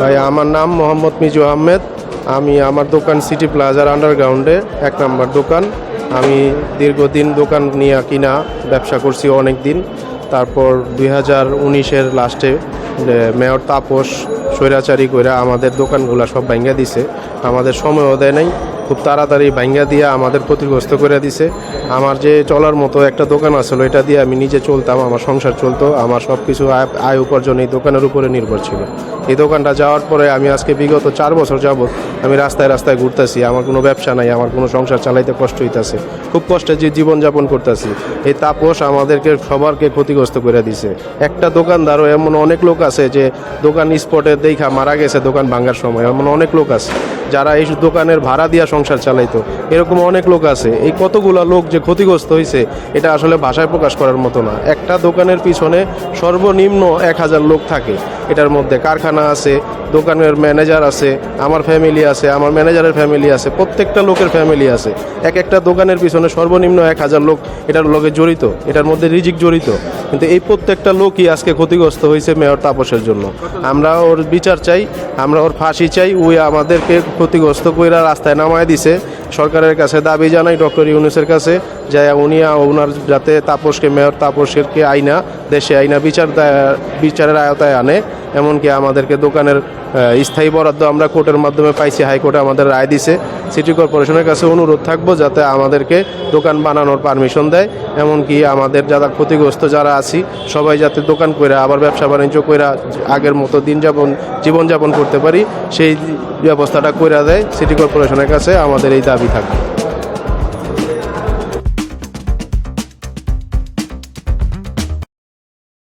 ভাই, আমার নাম মোহাম্মদ মিজু আহমেদ। আমি আমার দোকান সিটি প্লাজার আন্ডারগ্রাউন্ডে, এক নম্বর দোকান। আমি দীর্ঘদিন দোকান নিয়ে কিনা ব্যবসা করছি অনেক দিন তারপর দুই হাজার উনিশের লাস্টে মেয়র তাপস স্বৈরাচারী করে আমাদের দোকানগুলো সব ভাঙ্গা দিছে। আমাদের সময়ও দেয় নাই। খুব তাড়াতাড়ি ভাঙ্গা দিয়ে আমাদের ক্ষতিগ্রস্ত করে দিছে। আমার যে চলার মতো একটা দোকান আসলো এটা দিয়ে আমি নিজে চলতাম, আমার সংসার চলতো, আমার সব কিছু আয় উপার্জন এই দোকানের উপরে নির্ভর ছিল। এই দোকানটা যাওয়ার পরে আমি আজকে বিগত চার বছর যাবত আমি রাস্তায় রাস্তায় ঘুরতেছি, আমার কোনো ব্যবসা নাই, আমার কোনো সংসার চালাইতে কষ্ট হইতাছে। খুব কষ্টে যে জীবনযাপন করতেছি, এই তাপস আমাদেরকে, সবারকে ক্ষতিগ্রস্ত করে দিছে। একটা দোকানদারও এমন অনেক লোক আছে যে দোকান স্পটে দেখা মারা গেছে দোকান ভাঙার সময়, এমন অনেক লোক আছে। যারা এই দোকানের ভাড়া দিয়া সংসার চালাইতো, এরকম অনেক লোক আছে। এই কতগুলা লোক যে ক্ষতিগ্রস্ত হয়েছে এটা আসলে ভাষায় প্রকাশ করার মতো না। একটা দোকানের পিছনে সর্বনিম্ন এক হাজার লোক থাকে। এটার মধ্যে কারখানা আছে দোকানের ম্যানেজার আছে, আমার ফ্যামিলি আছে, আমার ম্যানেজারের ফ্যামিলি আছে, প্রত্যেকটা লোকের ফ্যামিলি আছে। এক একটা দোকানের পিছনে সর্বনিম্ন এক হাজার লোক এটার লগে জড়িত, এটার মধ্যে রিজিক জড়িত। কিন্তু এই প্রত্যেকটা লোকই আজকে ক্ষতিগ্রস্ত হয়েছে মেয়র তাপসের জন্য। আমরা ওর বিচার চাই, আমরা ওর ফাঁসি চাই ওই আমাদেরকে ক্ষতিগ্রস্ত কইরা রাস্তায় নামায় দিছে। সরকারের কাছে দাবি জানাই ডক্টর ইউনুসের কাছে যে উনি ওনার যাতে তাপসকে, মেয়র তাপসকে আইনা, দেশে আইনা বিচার বিচারের আয়তায় আনে। এমনকি আমাদেরকে দোকানের স্থায়ী বরাদ্দ আমরা কোর্টের মাধ্যমে পাইছি, হাইকোর্টে আমাদের রায় দিছে। সিটি কর্পোরেশনের কাছে অনুরোধ থাকব যাতে আমাদেরকে দোকান বানানোর পারমিশন দেয়। এমনকি আমাদের যারা ক্ষতিগ্রস্ত যারা আছি, সবাই যাতে দোকান কইরা, আবার ব্যবসা বাণিজ্য কইরা আগের মতো দিন যাপন, জীবনযাপন করতে পারি, সেই ব্যবস্থাটা কইরা দেয়। সিটি কর্পোরেশনের কাছে আমাদের এই দাবি থাকবে।